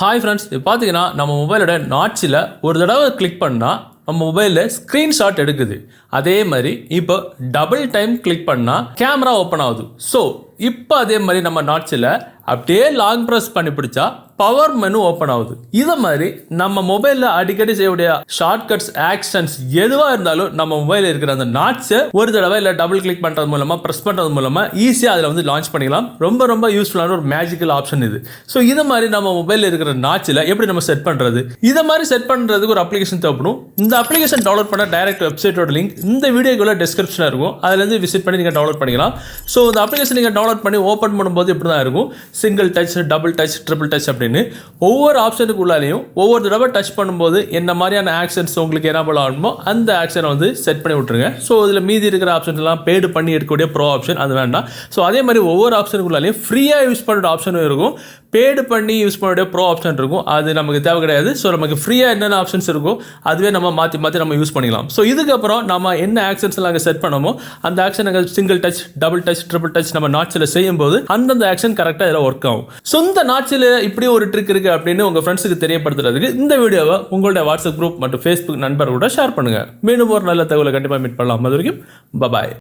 Hi friends இப்போ பார்த்தீங்கன்னா நம்ம மொபைலோட நாட்சில் ஒரு தடவை கிளிக் பண்ணால் நம்ம மொபைலில் ஸ்க்ரீன்ஷாட் எடுக்குது. அதே மாதிரி இப்போ டபுள் டைம் கிளிக் பண்ணால் கேமரா ஓப்பன் ஆகுது. ஸோ இப்போ அதே மாதிரி நம்ம நாட்சில் அப்படியே லாங் ப்ரெஸ் பண்ணி பிடிச்சா பவர் மெனு ஓப்பன் ஆகுது. இதை மாதிரி நம்ம மொபைலில் அடிக்கடி செய்யக்கூடிய ஷார்ட்கட்ஸ் ஆக்ஷன்ஸ் எதுவாக இருந்தாலும் நம்ம மொபைலில் இருக்கிற அந்த நாட்ஸை ஒரு தடவை இல்லை டபுள் கிளிக் பண்ணுறது மூலமாக ப்ரெஸ் பண்ணுறது மூலமாக ஈஸியாக அதில் வந்து லான்ச் பண்ணிக்கலாம். ரொம்ப ரொம்ப யூஸ்ஃபுல்லான ஒரு மேஜிக்கல் ஆப்ஷன் இது. ஸோ இதை மாதிரி நம்ம மொபைலில் இருக்கிற நாட்சில் எப்படி நம்ம செட் பண்ணுறது இதை மாதிரி செட் பண்ணுறதுக்கு ஒரு அப்ளிகேஷன் தேவைப்படும். இந்த அப்ளிகேஷன் டவுன்லோட் பண்ண டைரக்ட் வெப்சைட்டோட லிங்க் இந்த வீடியோக்குள்ள டிஸ்கிரிப்ஷனில் இருக்கும். அதுலேருந்து விசிட் பண்ணி நீங்கள் டவுன்லோட் பண்ணிக்கலாம். ஸோ இந்த அப்ளிகேஷன் நீங்கள் டவுன்லோட் பண்ணி ஓப்பன் பண்ணும்போது இப்படி தான் இருக்கும். Single touch double touch triple touch அப்படின்னு ஒவ்வொரு ஆப்ஷனுக்கு உள்ளாலையும் ஒவ்வொரு தடவை டச் பண்ணும்போது என்ன மாதிரியான ஆக்ஷன்ஸ் உங்களுக்கு என்ன போல ஆகணுமோ அந்த ஆக்ஷனை வந்து செட் பண்ணி விட்ருங்க ஸோ இதில் மீதி இருக்கிற ஆப்ஷன்ஸ் எல்லாம் பெய்டு பண்ணி எடுக்கக்கூடிய ப்ரோ ஆப்ஷன் அது வேண்டாம். ஸோ அதே மாதிரி ஒவ்வொரு ஆப்ஷனுக்குள்ளாலையும் ஃப்ரீயாக யூஸ் பண்ணுற ஆப்ஷனும் இருக்கும். பேடு பண்ணி யூஸ் பண்ணக்கூடிய ப்ரோ ஆப்ஷன் இருக்கும். அது நமக்கு தேவை கிடையாது. ஸோ நமக்கு ஃப்ரீயாக என்னென்ன ஆப்ஷன்ஸ் இருக்கோ அதுவே நம்ம மாற்றி மாற்றி நம்ம யூஸ் பண்ணிக்கலாம். ஸோ இதுக்கப்புறம் நம்ம என்ன ஆக்ஷன்ஸ் எல்லாம் அங்கே செட் பண்ணமோ அந்த ஆக்ஷன் நாங்கள் single touch double touch triple touch நம்ம நாட்சில் செய்யும்போது அந்தந்த ஆக்ஷன் கரெக்டாக இதில் ஒர்க் ஆகும். சொந்த நாட்சில் இப்படி ஒரு ட்ரிக் இருக்குது அப்படின்னு உங்கள் ஃப்ரெண்ட்ஸுக்கு தெரியப்படுத்துறதுக்கு இந்த வீடியோவை உங்களுடைய வாட்ஸ்அப் குரூப் மற்றும் ஃபேஸ்புக் நண்பர்களோட ஷேர் பண்ணுங்கள் மீண்டும் ஒரு நல்ல தகவலை கண்டிப்பாக மீட் பண்ணலாம். அது வரைக்கும் பபாய்